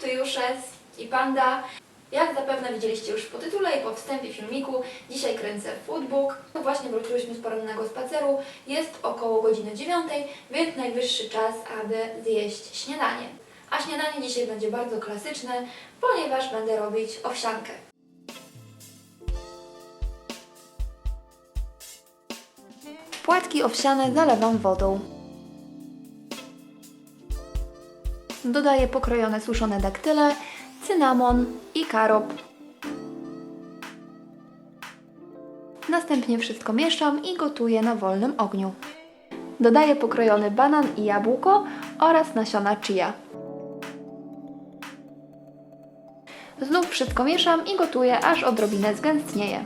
Tujuszec i Panda. Jak zapewne widzieliście już po tytule i po wstępie filmiku, dzisiaj kręcę foodbook. Właśnie wróciłyśmy z porannego spaceru, jest około godziny 9, więc najwyższy czas, aby zjeść śniadanie. A śniadanie dzisiaj będzie bardzo klasyczne, ponieważ będę robić owsiankę. Płatki owsiane zalewam wodą. Dodaję pokrojone suszone daktyle, cynamon i karop. Następnie wszystko mieszam i gotuję na wolnym ogniu. Dodaję pokrojony banan i jabłko oraz nasiona chia. Znów wszystko mieszam i gotuję, aż odrobinę zgęstnieje.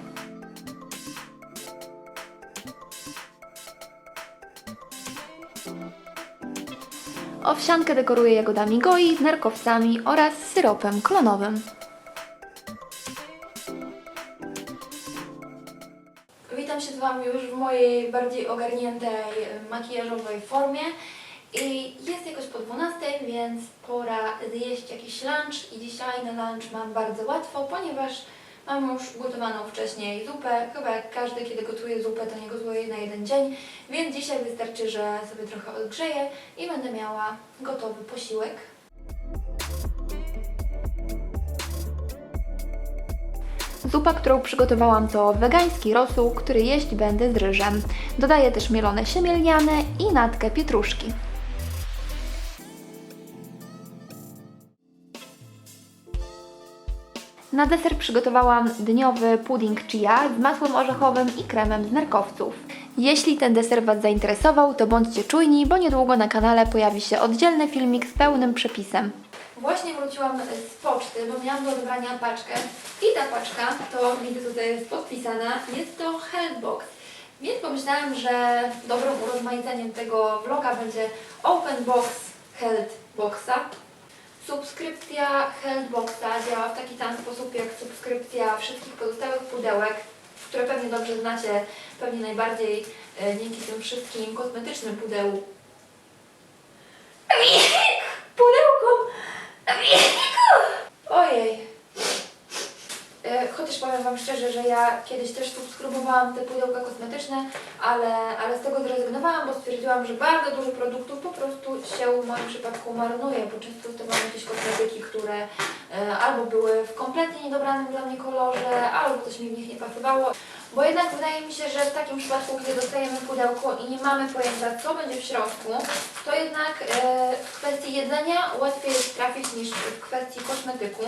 Owsiankę dekoruję jagodami goi, nerkowcami oraz syropem klonowym. Witam się z Wami już w mojej bardziej ogarniętej e, makijażowej formie i jest jakoś po 12, więc pora zjeść jakiś lunch i dzisiaj na lunch mam bardzo łatwo, ponieważ mam już gotowaną wcześniej zupę. Chyba jak każdy, kiedy gotuje zupę, to nie gotuje na jeden dzień, więc dzisiaj wystarczy, że sobie trochę odgrzeję i będę miała gotowy posiłek. Zupa, którą przygotowałam to wegański rosół, który jeść będę z ryżem. Dodaję też mielone siemię lniane i natkę pietruszki. Na deser przygotowałam dniowy pudding chia z masłem orzechowym i kremem z nerkowców. Jeśli ten deser Was zainteresował, to bądźcie czujni, bo niedługo na kanale pojawi się oddzielny filmik z pełnym przepisem. Właśnie wróciłam z poczty, bo miałam do odebrania paczkę i ta paczka, to widzę tutaj jest podpisana, jest to Healthbox. Więc pomyślałam, że dobrym urozmaiceniem tego vloga będzie Open Box Healthboxa. Subskrypcja Healthboxa działa w taki sam sposób jak subskrypcja wszystkich pozostałych pudełek, które pewnie dobrze znacie, pewnie najbardziej e, dzięki tym wszystkim kosmetycznym. Pudełkom! Ojej. E, Chociaż powiem Wam szczerze, że ja kiedyś też subskrybowałam te pudełka kosmetyczne, ale, ale z tego zrezygnowałam, bo stwierdziłam, że bardzo dużo produktów po prostu się w moim przypadku marnuje, bo często dostawałam jakieś kosmetyki, które e, albo były w kompletnie niedobranym dla mnie kolorze, albo coś mi w nich nie pasowało. Bo jednak wydaje mi się, że w takim przypadku, kiedy dostajemy pudełko i nie mamy pojęcia, co będzie w środku, to jednak e, w kwestii jedzenia łatwiej jest trafić niż w kwestii kosmetyku.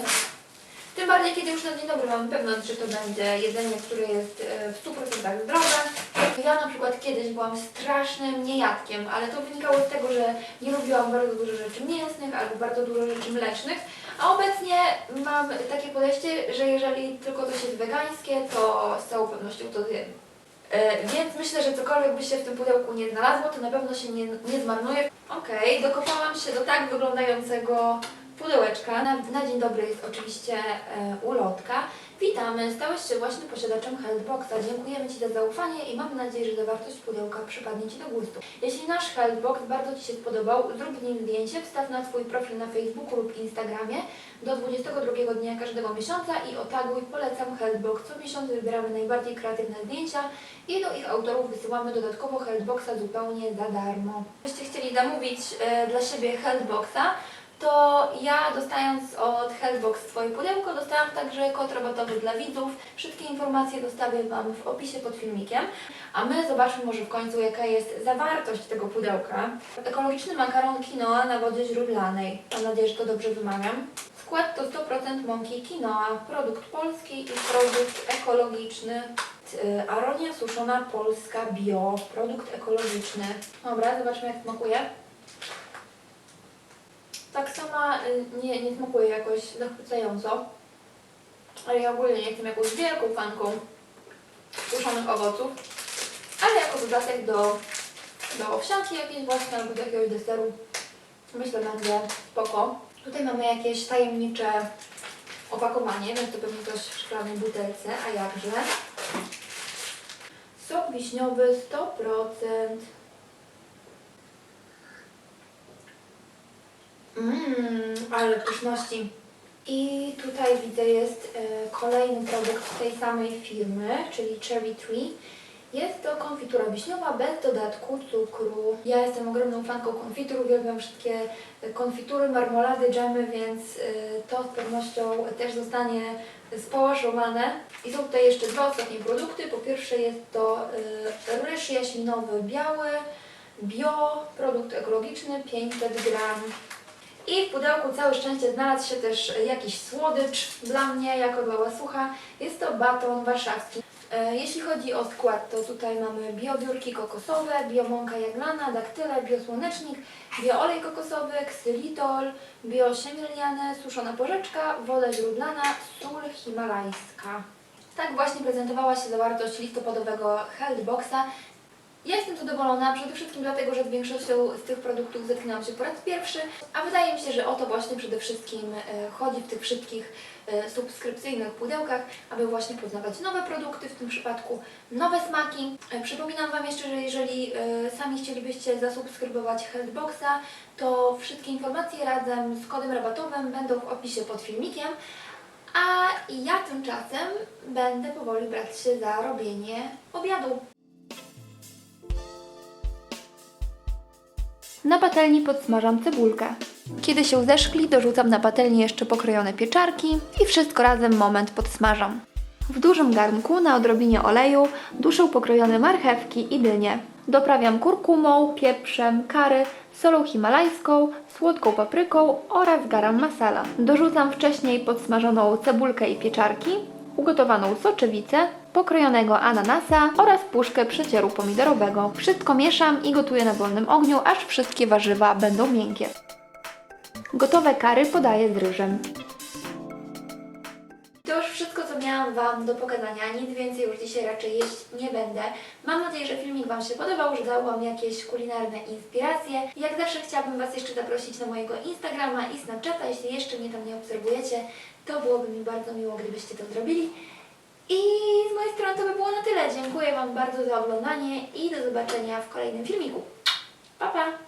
Tym bardziej, kiedy już na dzień dobry mamy pewność, że to będzie jedzenie, które jest e, w 100% zdrowe. Ja na przykład kiedyś byłam strasznym niejadkiem, ale to wynikało z tego, że nie lubiłam bardzo dużo rzeczy mięsnych albo bardzo dużo rzeczy mlecznych, a obecnie mam takie podejście, że jeżeli tylko coś jest wegańskie, to z całą pewnością to zjem. E, Więc myślę, że cokolwiek by się w tym pudełku nie znalazło, to na pewno się nie, nie zmarnuje. Okej, dokopałam się do tak wyglądającego pudełeczka. Na, na dzień dobry jest oczywiście e, ulotka. Witamy, stałeś się właśnie posiadaczem Healthboxa. Dziękujemy Ci za zaufanie i mamy nadzieję, że zawartość pudełka przypadnie Ci do gustu. Jeśli nasz Healthbox bardzo Ci się spodobał, zrób z nim zdjęcie, wstaw na swój profil na Facebooku lub Instagramie do 22 dnia każdego miesiąca i otaguj polecam Healthbox. Co miesiąc wybieramy najbardziej kreatywne zdjęcia i do ich autorów wysyłamy dodatkowo Healthboxa zupełnie za darmo. Jeśli chcieli zamówić e, dla siebie Healthboxa, to ja dostając od Healthbox swoje pudełko, dostałam także kod rabatowy dla widzów. Wszystkie informacje zostawię Wam w opisie pod filmikiem. A my zobaczmy może w końcu jaka jest zawartość tego pudełka. Ekologiczny makaron quinoa na wodzie źródlanej. Mam nadzieję, że to dobrze wymawiam. Skład to 100% mąki quinoa, produkt polski i produkt ekologiczny. Y, Aronia suszona polska bio, produkt ekologiczny. Dobra, zobaczmy jak smakuje. Tak sama y, nie, nie smakuje jakoś zachwycająco, ale ja ogólnie nie jestem jakąś wielką fanką suszonych owoców, ale jako dodatek do, do owsianki jakiejś właśnie albo do jakiegoś deseru myślę będzie spoko. Tutaj mamy jakieś tajemnicze opakowanie, więc to pewnie coś w szklanej butelce, a jakże. Sok wiśniowy 100%. Mmm, Ale pyszności. I tutaj widzę jest e, kolejny produkt tej samej firmy, czyli Cherry Tree. Jest to konfitura wiśniowa bez dodatku cukru. Ja jestem ogromną fanką konfitur, uwielbiam wszystkie e, konfitury, marmolady, dżemy, więc e, to z pewnością też zostanie spałaszowane. I są tutaj jeszcze dwa ostatnie produkty. Po pierwsze jest to ryż jaśminowy biały, bio, produkt ekologiczny, 500 gram. I w pudełku całe szczęście znalazł się też jakiś słodycz dla mnie, jako dla łasucha. Jest to baton warszawski. E, Jeśli chodzi o skład, to tutaj mamy biobiórki kokosowe, biomąka jaglana, daktyle, biosłonecznik, bioolej kokosowy, ksylitol, biosiemiliane, suszona porzeczka, woda źródlana, sól himalajska. Tak właśnie prezentowała się zawartość listopadowego Healthboxa. Ja jestem zadowolona przede wszystkim dlatego, że z większością z tych produktów zetknęłam się po raz pierwszy, a wydaje mi się, że o to właśnie przede wszystkim e, chodzi w tych wszystkich e, subskrypcyjnych pudełkach, aby właśnie poznawać nowe produkty, w tym przypadku nowe smaki. E, Przypominam Wam jeszcze, że jeżeli sami chcielibyście zasubskrybować Healthboxa, to wszystkie informacje razem z kodem rabatowym będą w opisie pod filmikiem. A ja tymczasem będę powoli brać się za robienie obiadu. Na patelni podsmażam cebulkę. Kiedy się zeszkli, dorzucam na patelnię jeszcze pokrojone pieczarki i wszystko razem moment podsmażam. W dużym garnku na odrobinie oleju duszę pokrojone marchewki i dynie. Doprawiam kurkumą, pieprzem, kary, solą himalajską, słodką papryką oraz garam masala. Dorzucam wcześniej podsmażoną cebulkę i pieczarki, ugotowaną soczewicę, pokrojonego ananasa oraz puszkę przecieru pomidorowego. Wszystko mieszam i gotuję na wolnym ogniu, aż wszystkie warzywa będą miękkie. Gotowe kary podaję z ryżem. To już wszystko, co miałam Wam do pokazania. Nic więcej już dzisiaj raczej jeść nie będę. Mam nadzieję, że filmik Wam się podobał, że dał Wam jakieś kulinarne inspiracje. Jak zawsze chciałabym Was jeszcze zaprosić na mojego Instagrama i Snapchata. Jeśli jeszcze mnie tam nie obserwujecie, to byłoby mi bardzo miło, gdybyście to zrobili. I z mojej strony to by było na tyle. Dziękuję Wam bardzo za oglądanie i do zobaczenia w kolejnym filmiku. Pa, pa!